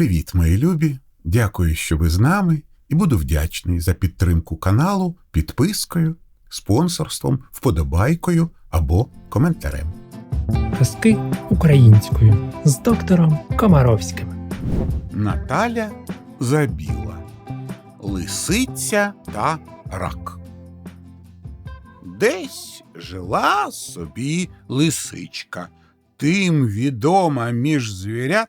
Привіт, мої любі! Дякую, що ви з нами, і буду вдячний за підтримку каналу підпискою, спонсорством, вподобайкою або коментарем. Казки українською з доктором Комаровським. Наталя Забіла Лисиця та рак. Десь жила собі лисичка, тим відома між звірят,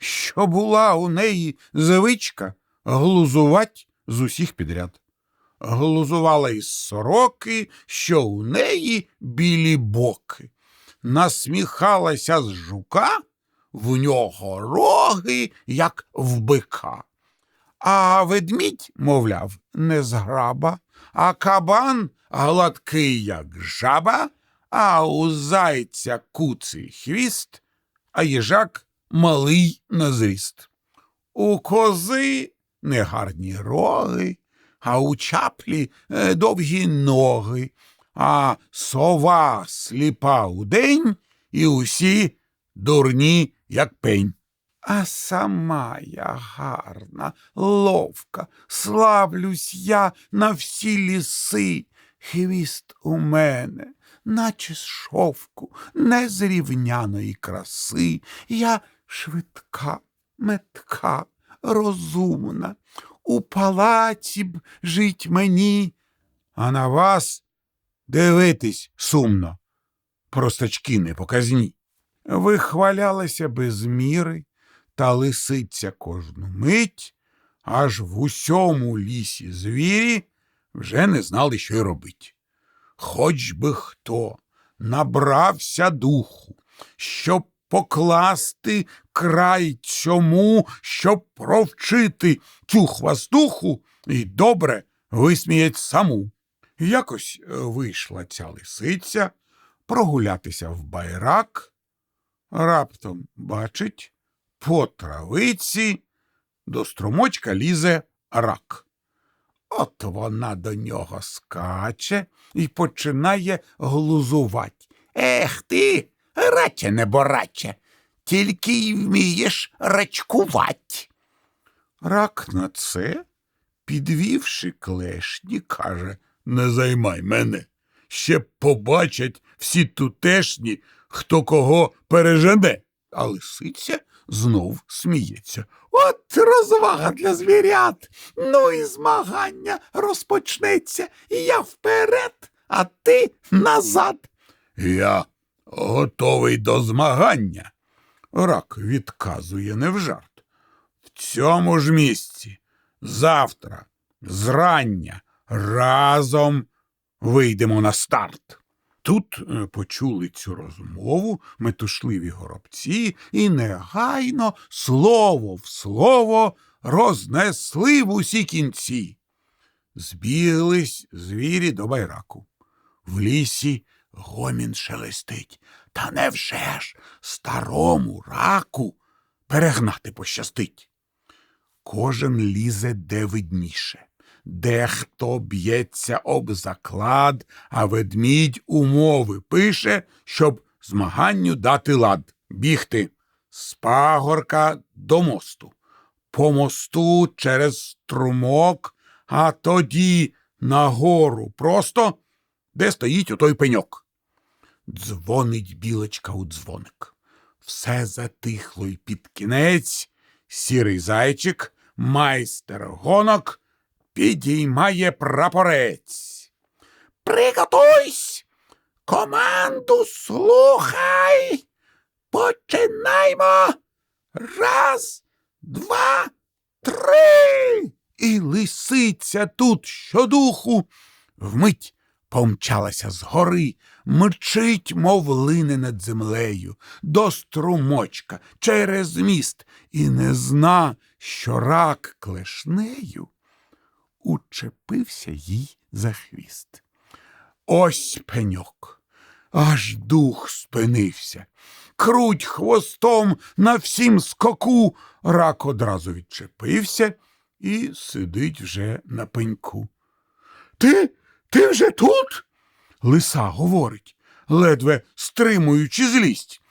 що була у неї звичка глузувать з усіх підряд. Глузувала із сороки, що у неї білі боки. Насміхалася з жука, в нього роги, як в бика. А ведмідь, мовляв, не зграба, а кабан гладкий, як жаба, а у зайця куций хвіст, а їжак малий на зріст. У кози негарні роги, а у чаплі е, довгі ноги, а сова сліпа удень, і усі дурні, як пень. А сама я гарна, ловка, славлюсь я на всі ліси. Хвіст у мене, наче з шовку, незрівняної краси. Я швидка, метка, розумна. У палаці б жить мені, а на вас дивитись сумно. Простачки непоказні. Вихвалялася без міри та лисиця кожну мить, аж в усьому лісі звірі вже не знали, що й робить. Хоч би хто набрався духу, щоб покласти край цьому, щоб провчити цю хвастуху і добре висміять саму. Якось е, вийшла ця лисиця прогулятися в байрак, раптом бачить, по травиці до струмочка лізе рак. От вона до нього скаче і починає глузувати. Ех ти, раче небораче, тільки й вмієш рачкувать. Рак на це, підвівши клешні, каже Не займай мене. Ще побачать всі тутешні, хто кого пережене. А лисиця знов сміється. От розвага для звірят. Ну і змагання розпочнеться. Я вперед, а ти назад. Я готовий до змагання. Рак відказує не в жарт. В цьому ж місці завтра, зрання, разом вийдемо на старт. Тут е, почули цю розмову метушливі горобці і негайно слово в слово рознесли в усі кінці. Збіглись звірі до байраку. В лісі гомін шелестить. Та невже ж старому раку перегнати пощастить? Кожен лізе де видніше. Дехто б'ється об заклад, а ведмідь умови пише, щоб змаганню дати лад, бігти з пагорка до мосту, по мосту через струмок, а тоді нагору просто, де стоїть отой пеньок. Дзвонить білочка у дзвоник. Все затихло й під кінець, сірий зайчик, майстер гонок підіймає прапорець. Приготуйсь! Команду слухай! Починаймо! Раз, два, три. І лисиця тут щодуху вмить помчалася з гори, мчить, мов лине над землею, до струмочка через міст, і не зна, що рак клешнею учепився їй за хвіст. Ось пеньок, аж дух спинився. Круть хвостом на всім скоку, рак одразу відчепився і сидить вже на пеньку. Ти, ти вже тут? Лиса говорить, ледве стримуючи злість.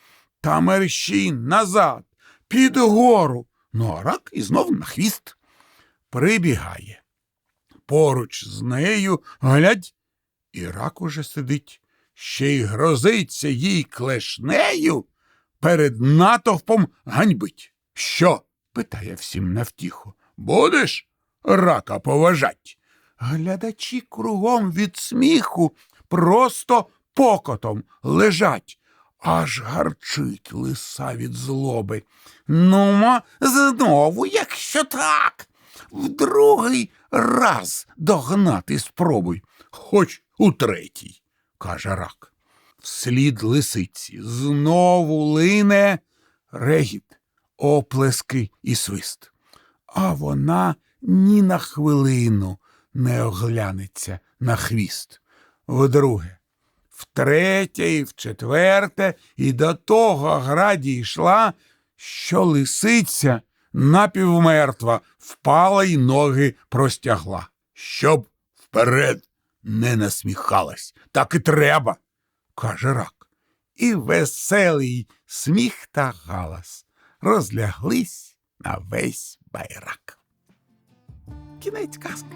Та мерщій назад, під гору, Ну, а і знов на хвіст. Прибігає. Поруч з нею глядь, і рак уже сидить, ще й грозиться їй клешнею перед натовпом ганьбить. Що? питає всім навтіху. Будеш рака поважать? Глядачі кругом від сміху просто покотом лежать. Аж гарчить лиса від злоби. Нумо, знову, якщо так, в другий раз догнати спробуй, хоч у третій, каже рак. Вслід лисиці знову лине регіт, оплески і свист. А вона ні на хвилину не оглянеться на хвіст. Вдруге, втретє і вчетверте, і до того гра дійшла, що лисиця напівмертва впала й ноги простягла. Щоб вперед не насміхалась, так і треба, каже рак. І веселий сміх та галас розляглись на весь байрак. Кінець казки.